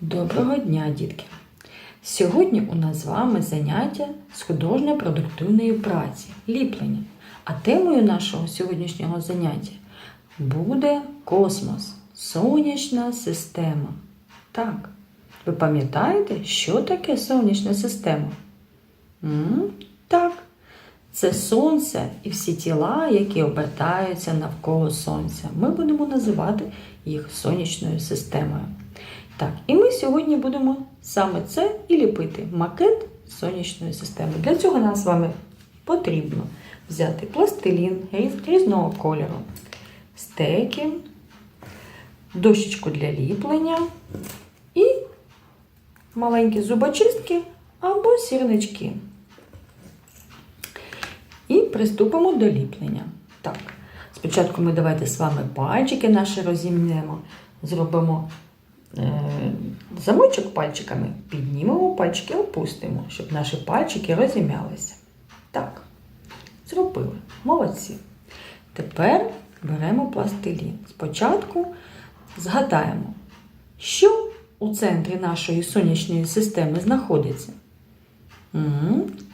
Доброго дня, дітки! Сьогодні у нас з вами заняття з художньо-продуктивної праці, ліплення. А темою нашого сьогоднішнього заняття буде космос, сонячна система. Так, ви пам'ятаєте, що таке сонячна система? м так, це сонце і всі тіла, які обертаються навколо сонця. Ми будемо називати їх сонячною системою. Так, і ми сьогодні будемо саме це і ліпити макет сонячної системи. Для цього нам з вами потрібно взяти пластилін різного кольору, стеки, дощечку для ліплення і маленькі зубочистки або сірнички. І приступимо до ліплення. Так, спочатку ми давайте з вами пальчики наші розімнемо, зробимо замочок пальчиками, піднімемо пальчики, опустимо, щоб наші пальчики розім'ялися. Так, зробили. Молодці. Тепер беремо пластилін. Спочатку згадаємо, що у центрі нашої сонячної системи знаходиться.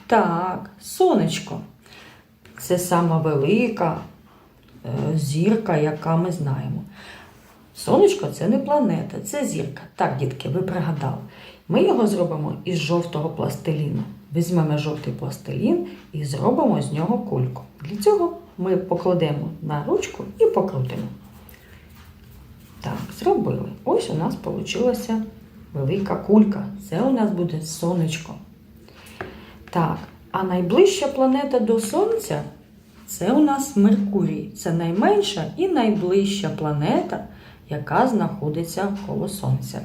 Так, сонечко. Це сама велика е, зірка, яка ми знаємо. Сонечко це не планета, це зірка. Так, дітки, ви пригадали. Ми його зробимо із жовтого пластиліну. Візьмемо жовтий пластилін і зробимо з нього кульку. Для цього ми покладемо на ручку і покрутимо. Так, зробили. Ось у нас вийшла велика кулька. Це у нас буде сонечко. Так, а найближча планета до Сонця це у нас Меркурій. Це найменша і найближча планета, яка знаходиться коло Сонця.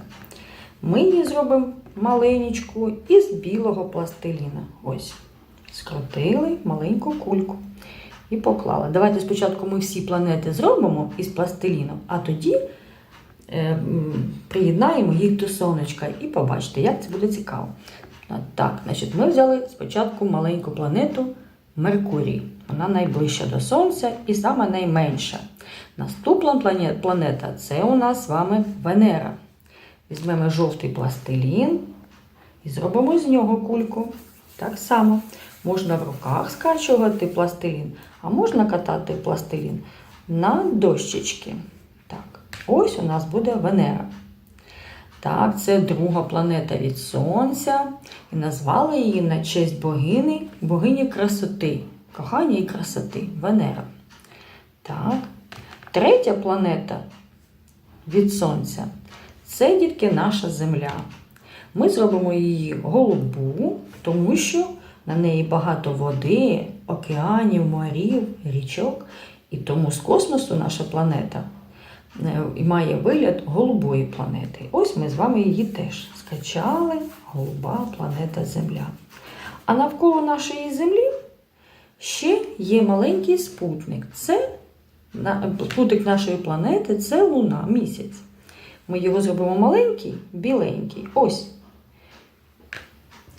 Ми її зробимо маленьку із білого пластиліна. Ось. Скрутили маленьку кульку і поклали. Давайте спочатку ми всі планети зробимо із пластиліном, а тоді е, приєднаємо їх до сонечка і побачите, як це буде цікаво. Так, значить, ми взяли спочатку маленьку планету Меркурій. Вона найближча до Сонця і саме найменша. Наступна планета це у нас з вами Венера. Візьмемо жовтий пластилін і зробимо з нього кульку. Так само. Можна в руках скачувати пластилін, а можна катати пластилін на дощечки. Так, ось у нас буде Венера. Так, це друга планета від Сонця. І назвали її на честь богини, богині красоти, кохання і красоти Венера. Так. Третя планета від Сонця це дітки наша Земля. Ми зробимо її голубу, тому що на неї багато води, океанів, морів, річок. І тому з космосу наша планета і має вигляд голубої планети. Ось ми з вами її теж скачали. Голуба планета Земля. А навколо нашої Землі ще є маленький спутник. Це спутник нашої планети це Луна, місяць. Ми його зробимо маленький, біленький. Ось.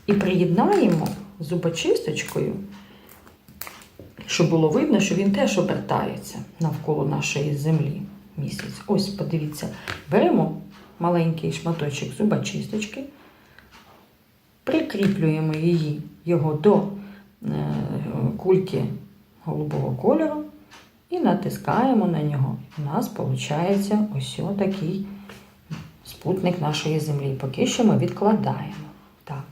І приєднаємо зубочисточкою, щоб було видно, що він теж обертається навколо нашої землі місяць. Ось, подивіться, беремо маленький шматочок зубочисточки, прикріплюємо її, його до е, кульки голубого кольору і натискаємо на нього. У нас виходить ось такий спутник нашої Землі. Поки що ми відкладаємо. Так.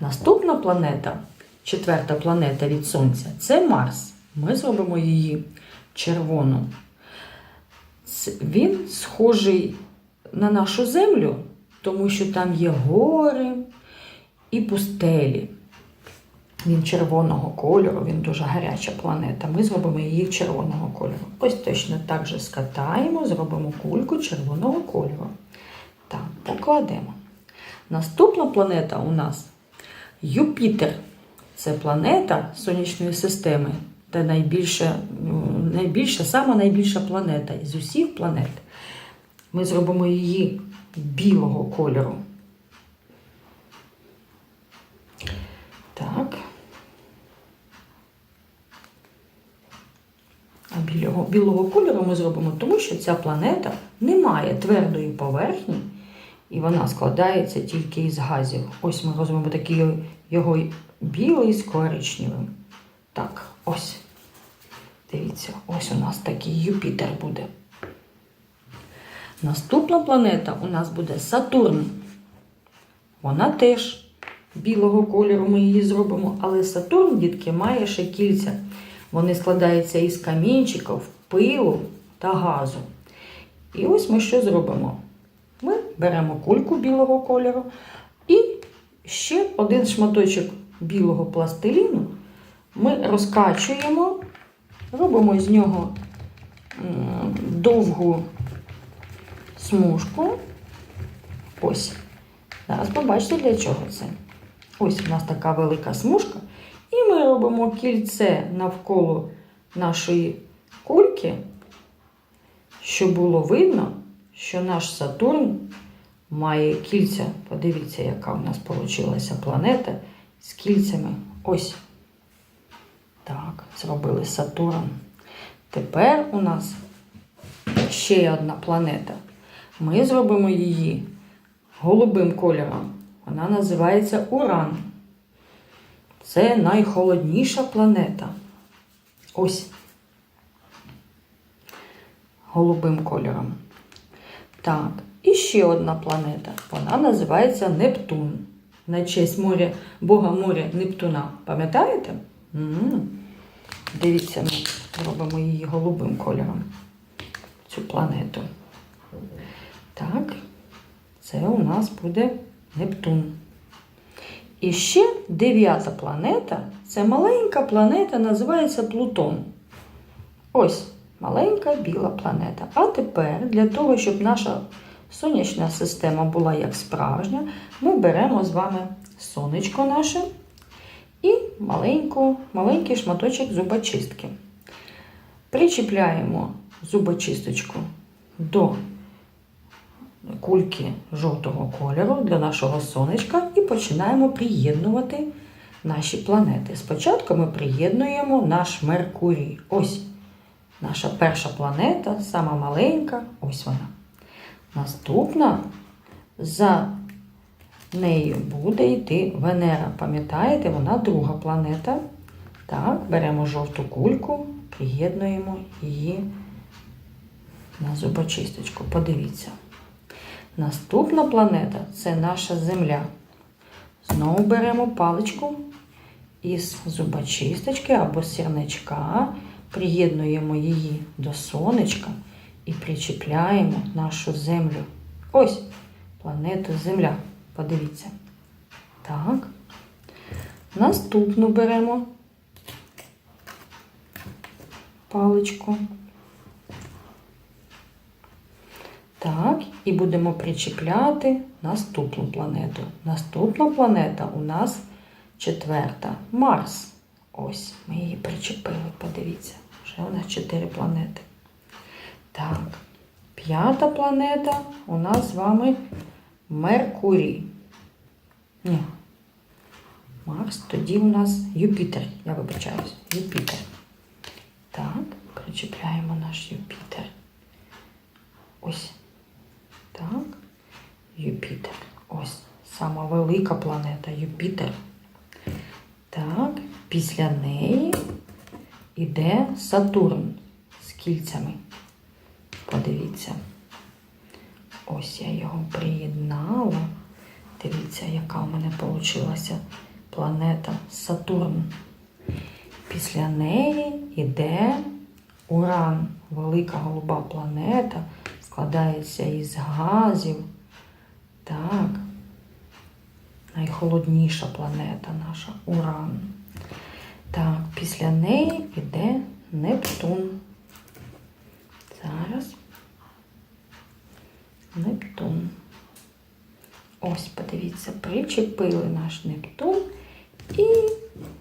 Наступна планета, четверта планета від Сонця, це Марс. Ми зробимо її червону. Він схожий на нашу Землю, тому що там є гори і пустелі. Він червоного кольору, він дуже гаряча планета. Ми зробимо її червоного кольору. Ось точно так же скатаємо, зробимо кульку червоного кольору. Так, покладемо. Наступна планета у нас Юпітер. Це планета сонячної системи, та найбільша, ну, найбільша, сама найбільша планета із усіх планет. Ми зробимо її білого кольору. Так. А білого, білого кольору ми зробимо, тому що ця планета не має твердої поверхні І вона складається тільки із газів. Ось ми розуміємо такий його білий з коричневим. Так, ось. Дивіться, ось у нас такий Юпітер буде. Наступна планета у нас буде Сатурн. Вона теж білого кольору ми її зробимо, але Сатурн, дітки, має ще кільця. Вони складаються із камінчиків, пилу та газу. І ось ми що зробимо? Ми беремо кульку білого кольору і ще один шматочок білого пластиліну ми розкачуємо, робимо з нього довгу смужку. Ось. Зараз побачите, для чого це. Ось у нас така велика смужка. І ми робимо кільце навколо нашої кульки, щоб було видно, що наш Сатурн має кільця. Подивіться, яка у нас вийшла планета з кільцями. Ось. Так, зробили Сатурн. Тепер у нас ще одна планета. Ми зробимо її голубим кольором. Вона називається Уран. Це найхолодніша планета. Ось. Голубим кольором. Так, і ще одна планета. Вона називається Нептун. На честь моря, Бога моря Нептуна. Пам'ятаєте? М. Дивіться, ми робимо її голубим кольором. Цю планету. Так, це у нас буде Нептун. І ще дев'ята планета це маленька планета, називається Плутон. Ось маленька біла планета. А тепер, для того, щоб наша сонячна система була як справжня, ми беремо з вами сонечко наше і маленьку, маленький шматочок зубочистки. Причіпляємо зубочисточку до кульки жовтого кольору для нашого сонечка і починаємо приєднувати наші планети. Спочатку ми приєднуємо наш Меркурій. Ось наша перша планета, сама маленька, ось вона. Наступна за нею буде йти Венера. Пам'ятаєте, вона друга планета. Так, беремо жовту кульку, приєднуємо її на зубочисточку. Подивіться. Наступна планета це наша Земля. Знову беремо паличку із зубочисточки або сірничка, приєднуємо її до сонечка і причіпляємо нашу землю. Ось планету Земля. Подивіться. Так. Наступну беремо паличку. Так, і будемо причіпляти наступну планету. Наступна планета у нас четверта Марс. Ось, ми її причепили, подивіться. Вже у нас чотири планети. Так, п'ята планета у нас з вами Меркурій. Ні. Марс, тоді у нас Юпітер. Я вибачаюсь, Юпітер. Так, причіпляємо наш Юпітер. Ось. Так, Юпітер. Ось сама велика планета Юпітер. Так, після неї йде Сатурн з кільцями. Подивіться. Ось я його приєднала. Дивіться, яка у мене вийшла планета Сатурн. Після неї йде Уран, велика голуба планета складається із газів. Так. Найхолодніша планета наша Уран. Так, після неї йде Нептун. Зараз. Нептун. Ось, подивіться, причепили наш Нептун. І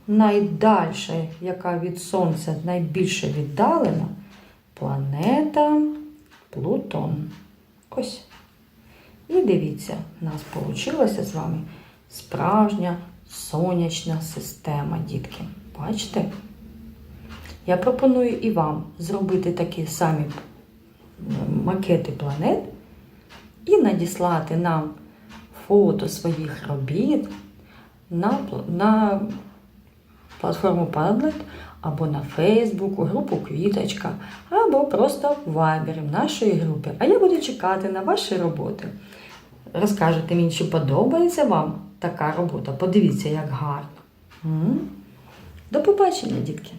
найдальша, яка від Сонця найбільше віддалена, планета Плутон. Ось. І дивіться, у нас вийшла з вами справжня сонячна система, дітки. Бачите? Я пропоную і вам зробити такі самі макети планет і надіслати нам фото своїх робіт на, на платформу Padlet або на Facebook, у групу Квіточка, або просто в Viber нашої групи. А я буду чекати на ваші роботи. Розкажете мені, чи подобається вам така робота. Подивіться, як гарно. До побачення, дітки!